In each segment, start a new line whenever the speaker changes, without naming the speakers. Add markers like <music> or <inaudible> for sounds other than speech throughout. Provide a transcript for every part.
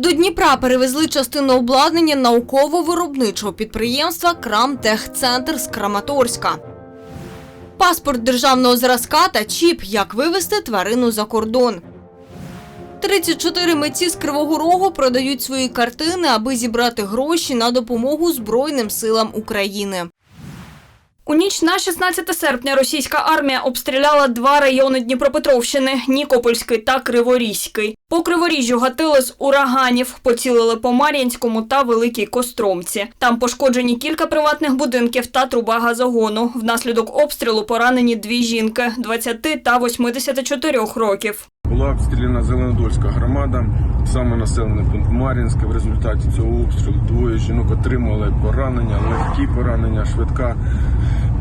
До Дніпра перевезли частину обладнання науково-виробничого підприємства Крамтехцентр з Краматорська. Паспорт державного зразка та чіп, як вивезти тварину за кордон. 34 митці з Кривого Рогу продають свої картини, аби зібрати гроші на допомогу Збройним силам України.
У ніч на 16 серпня російська армія обстріляла два райони Дніпропетровщини Нікопольський та Криворізький. По Криворіжжю гатили з ураганів, поцілили по Мар'їнському та Великій Костромці. Там пошкоджені кілька приватних будинків та труба газогону. Внаслідок обстрілу поранені дві жінки 20 та 84 років.
Була обстріляна Зеленодольська громада, саме населений пункт Мар'їнське. В результаті цього обстрілу двоє жінок отримали поранення, легкі поранення, швидка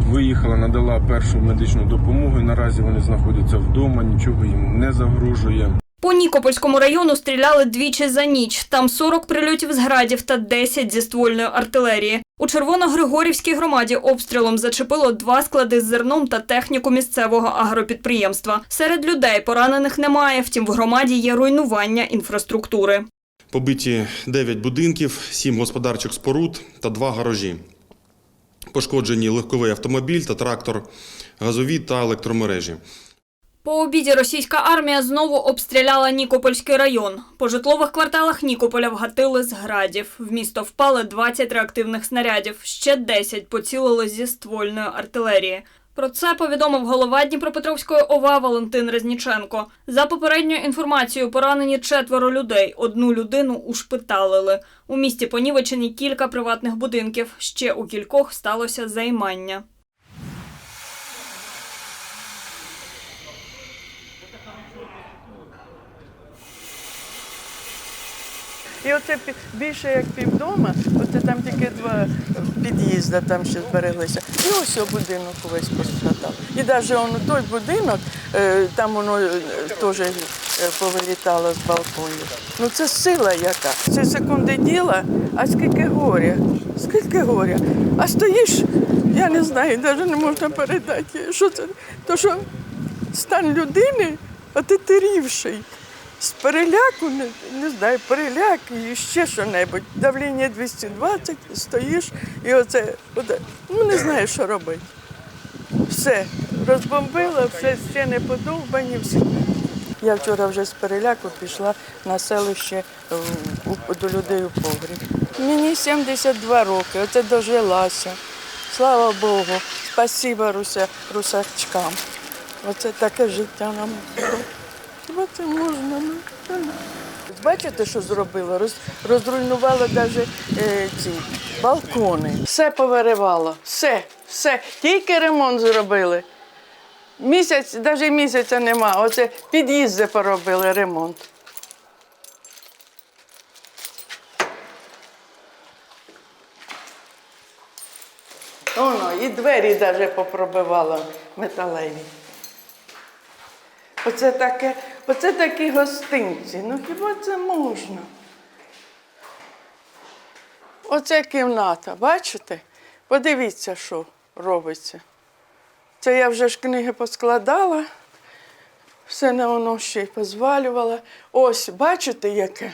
виїхала, надала першу медичну допомогу. І наразі вони знаходяться вдома, нічого їм не загрожує.
По Нікопольському району стріляли двічі за ніч. Там 40 прильотів з градів та 10 зі ствольної артилерії. У Червоногригорівській громаді обстрілом зачепило два склади з зерном та техніку місцевого агропідприємства. Серед людей поранених немає, втім в громаді є руйнування інфраструктури.
Побиті 9 будинків, 7 господарчих споруд та 2 гаражі. Пошкоджені легковий автомобіль та трактор, газові та електромережі.
По обіді російська армія знову обстріляла Нікопольський район. По житлових кварталах Нікополя вгатили з градів. В місто впали 20 реактивних снарядів, ще 10 поцілили зі ствольної артилерії. Про це повідомив голова Дніпропетровської ОВА Валентин Резніченко. За попередньою інформацією, поранені четверо людей. Одну людину ушпиталили. У місті понівечені кілька приватних будинків. Ще у кількох сталося займання.
І оце більше як півдома, оце там тільки два під'їзди там ще збереглися. І ось будинок увесь пострадав. І навіть он той будинок, е, там воно е, теж е, повилітало з балконів. Ну це сила яка. Це секунди діла, а скільки горя, скільки горя. А стоїш, я не знаю, навіть не можна передати. Що це? То що стан людини отетерівший. З переляку, не, не знаю, переляк і ще що-небудь. Давлення 220, стоїш і оце, оце, ну не знаю, що робити. Все, розбомбило, все стіни подовбані, все. Я вчора вже з переляку пішла на селище е, до людей у погріб. Мені 72 роки, оце дожилася. Слава Богу, спасіба руся, русачкам. Оце таке життя нам. Це можна? Ну. Бачите, що зробило? Роз, розруйнувало навіть е, ці балкони. Все повиривало. Все, все. Тільки ремонт зробили. Місяць, навіть місяця нема. Оце під'їзди поробили ремонт. Воно, і двері навіть попробивало металеві. Оце таке, оце такі гостинці. Ну хіба це можна? Оце кімната, бачите? Подивіться, що робиться. Це я вже ж книги поскладала, все на воно ще й позвалювала. Ось, бачите, яке?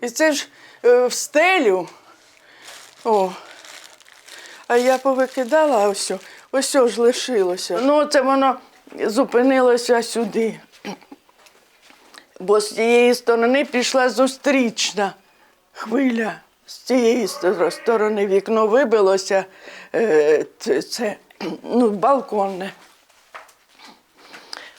І це ж е, в стелю. О, а я повикидала ось, ось ж лишилося. Ну, це воно зупинилося сюди. Бо з цієї сторони пішла зустрічна хвиля. З цієї сторони вікно вибилося, е, це, ну, балконне.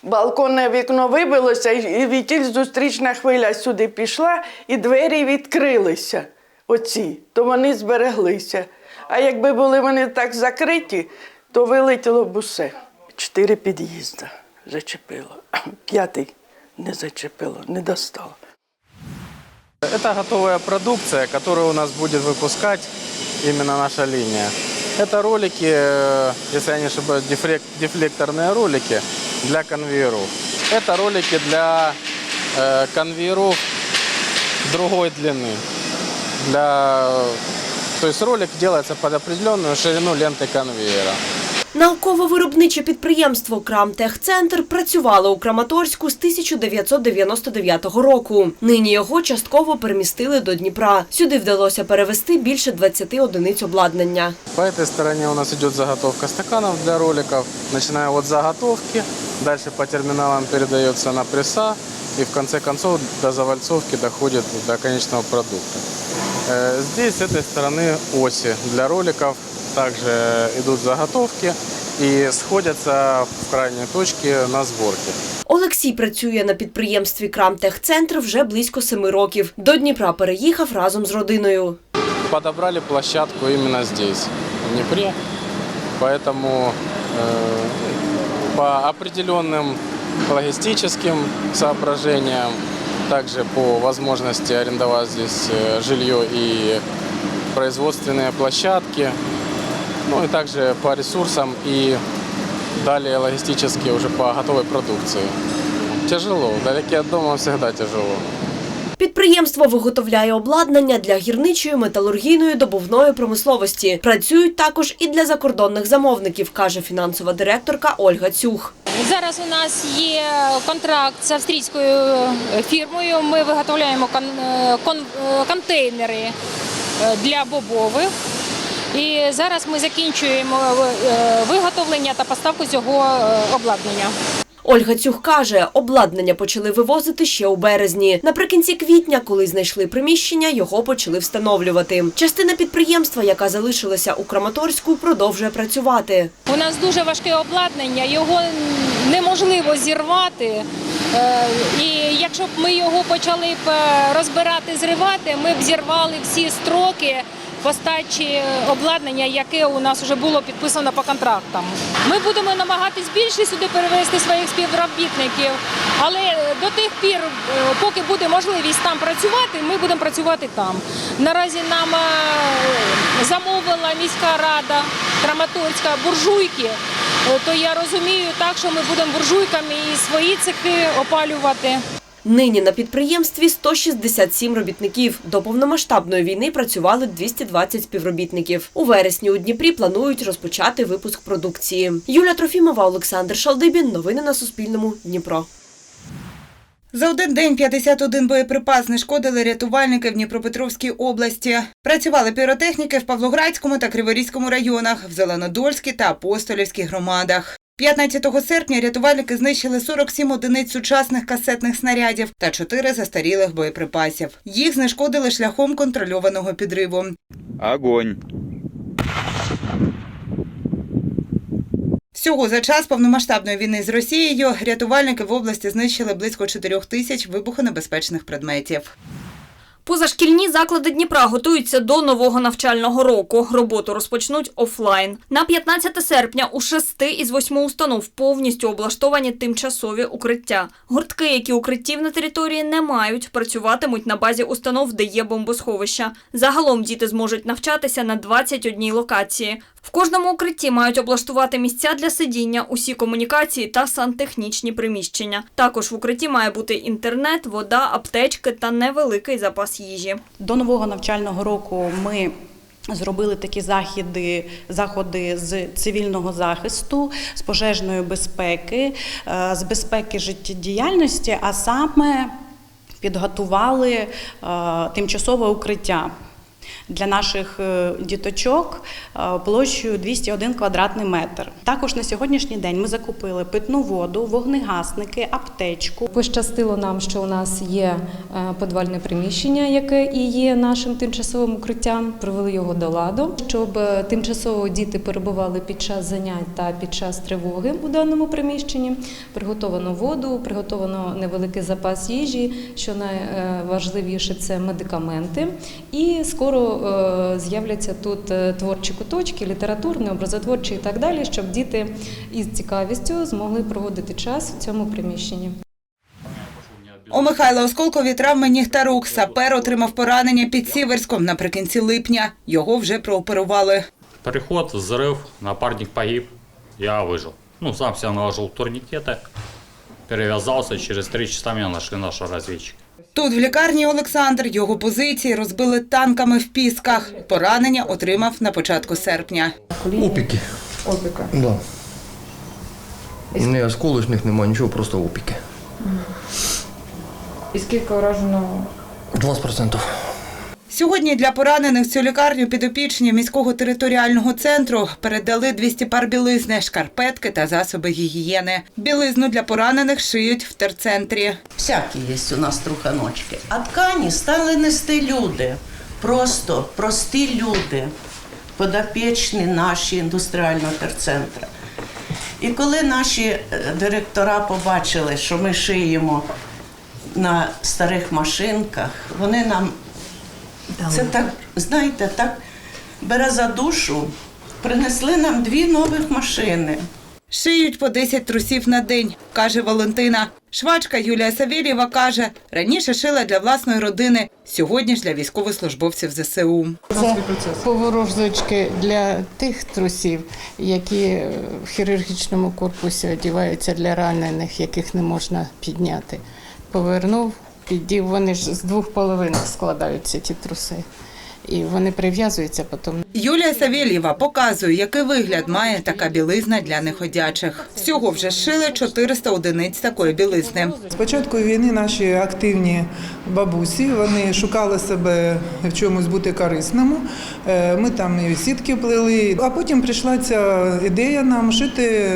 Балконне вікно вибилося, і відтіль зустрічна хвиля сюди пішла, і двері відкрилися. Оці, то вони збереглися. А якби були вони так закриті, то вилетіло б усе. Чотири під'їзди зачепило, <coughs> п'ятий не зачепило, не достало.
Это готовая продукция, которую у нас будет выпускать именно наша линия. Это ролики, э, если я не ошибаюсь, дефлек- дефлекторные ролики для конвейеров. Это ролики для э, конвейеров другой длины. Для, то есть ролик делается под определенную ширину ленты конвейера.
Науково-виробниче підприємство Крамтехцентр працювало у Краматорську з 1999 року. Нині його частково перемістили до Дніпра. Сюди вдалося перевести більше 20 одиниць обладнання.
По этой стороне у нас идет заготовка стаканов для роликов, начиная от заготовки, дальше по терминалам передается на пресса и в конце концов до завальцовки доходит до конечного продукта. Э, Здесь с этой стороны оси для роликов, также идут заготовки и сходятся в крайней точке на сборке.
Олексій працює на підприємстві Крамтехцентр вже близько семи років. До Дніпра переїхав разом з родиною.
Подобрали площадку именно здесь, в Днепре, поэтому э, по определенным логистическим соображениям, также по возможности арендовать здесь э, жилье и производственные площадки, ну и также по ресурсам и далее логистически уже по готовой продукции. Тяжело, вдалеке от дома всегда тяжело.
Підприємство виготовляє обладнання для гірничої, металургійної, добувної промисловості. Працюють також і для закордонних замовників, каже фінансова директорка Ольга Цюх.
Зараз у нас є контракт з австрійською фірмою. Ми виготовляємо е, е, контейнери е, для бобових. І зараз ми закінчуємо е, виготовлення та поставку цього е, обладнання.
Ольга Цюх каже, обладнання почали вивозити ще у березні. Наприкінці квітня, коли знайшли приміщення, його почали встановлювати. Частина підприємства, яка залишилася у Краматорську, продовжує працювати.
У нас дуже важке обладнання, його неможливо зірвати. Е, І якщо б ми його почали б розбирати, зривати, ми б зірвали всі строки постачі обладнання, яке у нас вже було підписано по контрактам. Ми будемо намагатись більше сюди перевести своїх співробітників, але до тих пір, е, поки буде можливість там працювати, ми будемо працювати там. Наразі нам е, замовила міська рада Краматорська буржуйки. Е, То я розумію так, що ми будемо буржуйками і свої цехи опалювати.
Нині на підприємстві 167 робітників. До повномасштабної війни працювали 220 співробітників. У вересні у Дніпрі планують розпочати випуск продукції. Юля Трофімова, Олександр Шалдибін. Новини на Суспільному. Дніпро.
За один день 51 боєприпас знешкодили рятувальники в Дніпропетровській області. Працювали піротехніки в Павлоградському та Криворізькому районах, в Зеленодольській та Апостолівській громадах. 15 серпня рятувальники знищили 47 одиниць сучасних касетних снарядів та 4 застарілих боєприпасів. Їх знешкодили шляхом контрольованого підриву.
Огонь.
Всього за час повномасштабної війни з Росією рятувальники в області знищили близько 4 тисяч вибухонебезпечних предметів.
Позашкільні заклади Дніпра готуються до нового навчального року. Роботу розпочнуть офлайн. На 15 серпня у шести із восьми установ повністю облаштовані тимчасові укриття. Гуртки, які укриттів на території не мають, працюватимуть на базі установ, де є бомбосховища. Загалом діти зможуть навчатися на 21 локації. В кожному укритті мають облаштувати місця для сидіння, усі комунікації та сантехнічні приміщення. Також в укритті має бути інтернет, вода, аптечки та невеликий запас їжі.
До нового навчального року ми зробили такі заходи, заходи з цивільного захисту, з пожежної безпеки, е, з безпеки життєдіяльності, а саме підготували е, тимчасове укриття. Для наших е, діточок е, площею 201 квадратний метр. Також на сьогоднішній день ми закупили питну воду, вогнегасники, аптечку,
Пощастило нам, що у нас є е, підвальне приміщення, яке і є нашим тимчасовим укриттям. Привели його до ладу, щоб тимчасово діти перебували під час занять та під час тривоги у даному приміщенні. Приготовано воду, приготовано невеликий запас їжі. Що найважливіше це медикаменти. І скоро е, з'являться тут е, творчі куточки, літературні, образотворчі і так далі, щоб діти із цікавістю змогли проводити час в цьому приміщенні.
У Михайла Осколкові травми ніг та рук. Сапер отримав поранення під Сіверськом наприкінці липня. Його вже прооперували.
Переход, взрыв, напарник погиб, я выжил. Ну, сам себя наложил турникеты, перевязался, через три часа меня нашли наши разведчики.
Тут в лікарні Олександр його позиції розбили танками в пісках. Поранення отримав на початку серпня.
Опіки.
Опіки.
Да. Не осколочних немає, нічого, просто опіки.
І скільки уражено
20%.
Сьогодні для поранених цю лікарню підопічні міського територіального центру передали 200 пар білизни, шкарпетки та засоби гігієни. Білизну для поранених шиють в терцентрі.
Всякі є у нас труханочки. А ткані стали нести люди. Просто прості люди, подопічні наші індустріального терцентру. І коли наші е, директора побачили, що ми шиємо на старих машинках, вони нам це так, знаєте, так бере за душу. Принесли нам дві нових машини.
Шиють по 10 трусів на день, каже Валентина. Швачка Юлія Савєлєва каже, раніше шила для власної родини, сьогодні ж для військовослужбовців ЗСУ.
Це поворожнички для тих трусів, які в хірургічному корпусі одягаються для ранених, яких не можна підняти. Повернув, піддів. Вони ж з двох половинок складаються ті труси. І вони прив'язуються потім.
Юлія Савєлєва показує, який вигляд має така білизна для неходячих. Всього вже шили 400 одиниць такої білизни.
З початку війни наші активні бабусі вони шукали себе в чомусь бути корисному. Е, Ми там і сітки плели, а потім прийшла ця ідея нам шити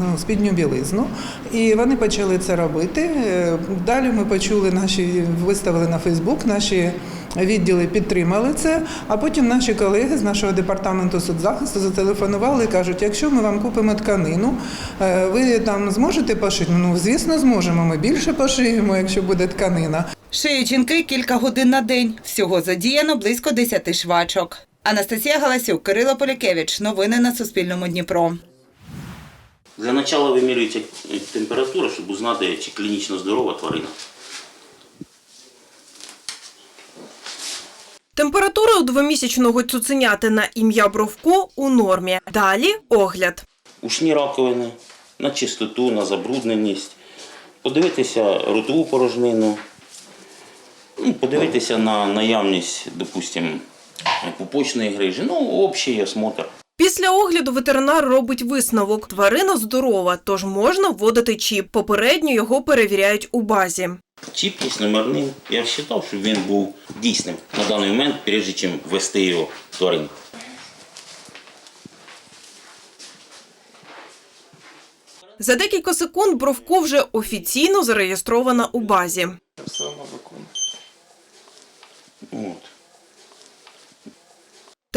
ну, спідню білизну. І вони почали це робити. Е, Далі ми почули наші виставили на Фейсбук наші. Відділи підтримали це, а потім наші колеги з нашого департаменту соцзахисту зателефонували і кажуть, якщо ми вам купимо тканину, е, ви там зможете пошити? Ну, звісно, зможемо. Ми більше пошиємо, якщо буде тканина.
Шиють жінки кілька годин на день. Всього задіяно близько 10 швачок. Анастасія Галасюк, Кирило Полякевич. Новини на Суспільному Дніпро.
Для начала вимірюється е, температура, щоб узнати, чи клінічно здорова тварина.
Температура у двомісячного цуценяти на ім'я Бровко у нормі. Далі огляд.
Ушні раковини, на чистоту, на забрудненість, подивитися ротову порожнину, ну, подивитися на наявність, допустимо, пупочної грижі, ну, общий осмотр.
Після огляду ветеринар робить висновок. Тварина здорова, тож можна вводити чіп. Попередньо його перевіряють у базі.
Чіп є номерним. Я вважав, щоб він був дійсним на даний момент, прежде чим ввести його в тварин.
За декілька секунд Бровко вже офіційно зареєстрована у базі.
От.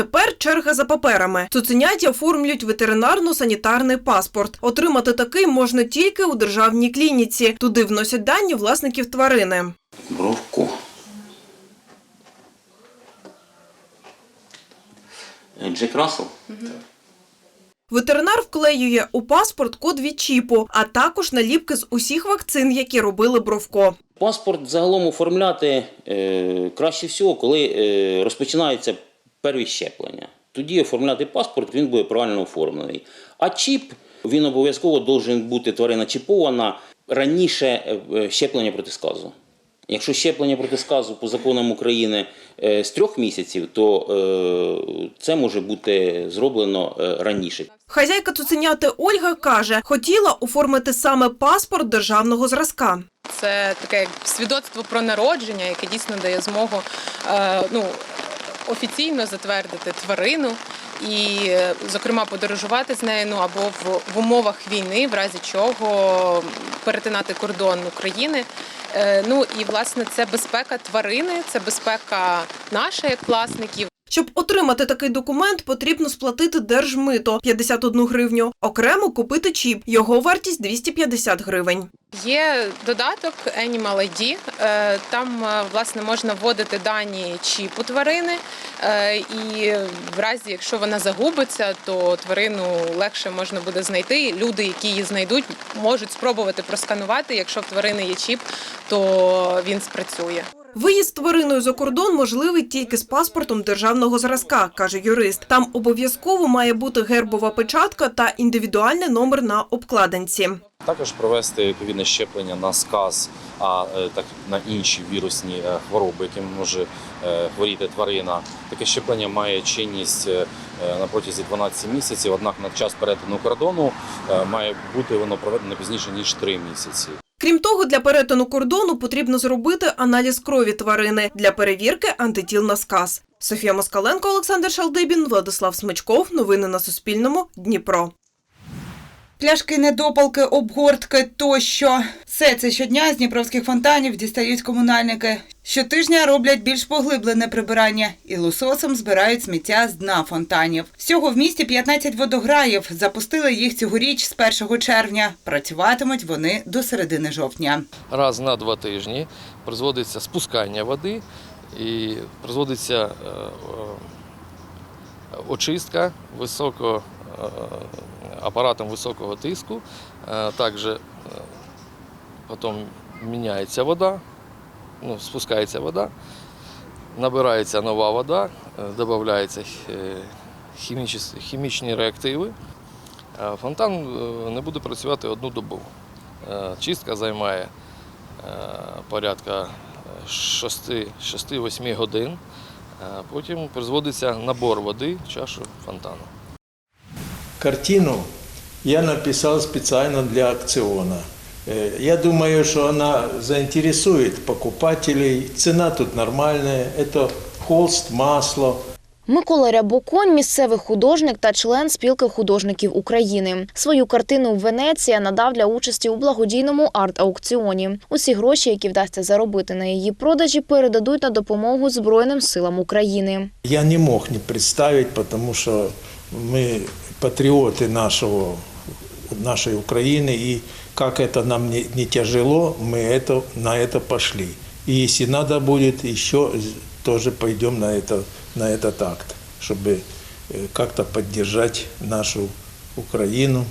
Тепер черга за паперами. Цуценяті оформлюють ветеринарно-санітарний паспорт. Отримати такий можна тільки у державній клініці. Туди вносять дані власників тварини.
Бровко. Джек Рассел?
Ветеринар вклеює у паспорт код від чіпу, а також наліпки з усіх вакцин, які робили Бровко.
Паспорт загалом оформляти е, краще всього, коли е, розпочинаються перві щеплення. Тоді оформляти паспорт, він буде правильно оформлений. А чіп він обов'язково повинен бути тварина чіпована раніше е, щеплення проти сказу. Якщо щеплення проти сказу по законам України е, з трьох місяців, то е, це може бути зроблено е, раніше.
Хазяйка цуценяти Ольга каже, хотіла оформити саме паспорт державного зразка.
Це таке свідоцтво про народження, яке дійсно дає змогу е, ну, офіційно затвердити тварину і, е, зокрема, подорожувати з нею ну, або в, в умовах війни, в разі чого перетинати кордон України. Е, ну і власне це безпека тварини, це безпека наша як власників.
Щоб отримати такий документ, потрібно сплатити держмито 51 гривню. Окремо купити чіп. Його вартість 250 гривень.
Є додаток Animal ID, е, Там е, власне можна вводити дані чіпу тварини, е, і в разі, якщо вона загубиться, то тварину легше можна буде знайти. Люди, які її знайдуть, можуть спробувати просканувати. Якщо в тварини є чіп, то він спрацює.
Виїзд твариною за кордон можливий тільки з паспортом державного зразка, каже юрист. Там обов'язково має бути гербова печатка та індивідуальний номер на обкладинці.
Також провести відповідне щеплення на сказ, а е, так на інші вірусні е, хвороби, якими може е, хворіти тварина. Таке щеплення має чинність на протязі 12 місяців. Однак на час перетину кордону має бути воно проведено пізніше ніж 3 місяці.
Крім того, для перетину кордону потрібно зробити аналіз крові тварини для перевірки антитіл на сказ. Софія Москаленко, Олександр Шалдибін, Владислав Смичков. Новини на Суспільному. Дніпро.
Пляшки, недопалки, обгортки тощо. Все це щодня з дніпровських фонтанів дістають комунальники. Щотижня роблять більш поглиблене прибирання і лусосом збирають сміття з дна фонтанів. Всього в місті 15 водограїв. Запустили їх цьогоріч з 1 червня. Працюватимуть вони до середини жовтня.
раз на два тижні призводиться спускання води і призводиться е, е, очистка високо, апаратом високого тиску. Е, Також е, потім міняється вода, ну, спускається вода, набирається нова вода, е, додаються е, хімічні- реактиви. Фонтан не буде працювати одну добу. Чистка займає порядка 6-8 годин. Потім призводиться набор води в чашу фонтану
Картину я написал специально для аукциона. Э, Я думаю, что она заинтересует покупателей. Цена тут нормальная. Это холст, масло.
Микола Рябоконь – місцевий художник та член спілки художників України. Свою картину Венеція надав для участі у благодійному арт-аукціоні. Усі гроші, які вдасться заробити на її продажі, передадуть на допомогу Збройним силам України.
Я не мог не представить, потому что мы патриоты нашего, нашей Украины, и как это нам не, не тяжело, мы это, на это пошли. И если надо будет, еще тоже пойдем на, это, на этот акт, чтобы э, как-то поддержать нашу Украину.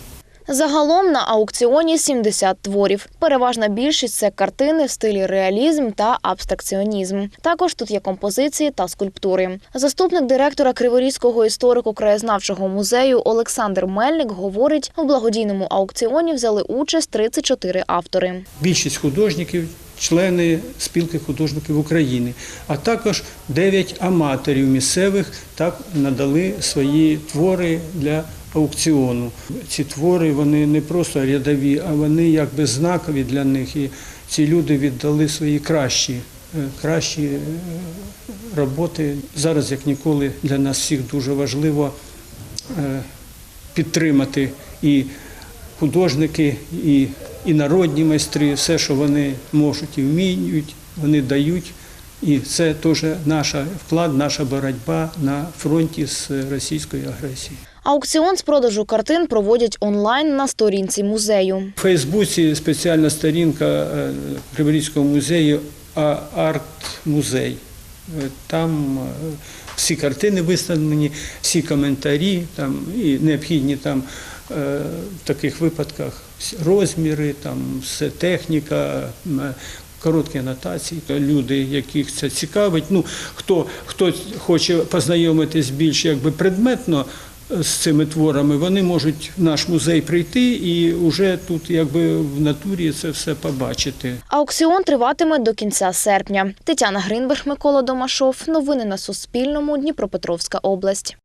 Загалом на аукціоні 70 творів. Переважна більшість це картини в стилі реалізм та абстракціонізм. Також тут є композиції та скульптури. Заступник директора Криворізького історико-краєзнавчого музею Олександр Мельник говорить, в благодійному аукціоні взяли участь 34 автори.
більшість художників, члени спілки художників України, а також 9 аматорів місцевих так надали свої твори для аукціону. Ці твори вони не просто рядові, а вони якби знакові для них. І ці люди віддали свої кращі, е, кращі е, роботи. Зараз, як ніколи, для нас всіх дуже важливо е, підтримати і художники, і, і народні майстри, все, що вони можуть і вміють, вони дають. І це теж наш вклад, наша боротьба на фронті з російською агресією.
Аукціон з продажу картин проводять онлайн на сторінці музею.
У Фейсбуці спеціальна сторінка е, Криворізького музею «А- арт-музей. Е, Там е, всі картини виставлені, всі коментарі, там і необхідні там в таких випадках розміри, там все техніка. Короткі анотації, люди, яких це цікавить. Ну хто хто хоче познайомитись більш якби предметно з цими творами, вони можуть в наш музей прийти і вже тут, якби в натурі, це все побачити.
Аукціон триватиме до кінця серпня. Тетяна Гринберг, Микола Домашов. Новини на Суспільному. Дніпропетровська область.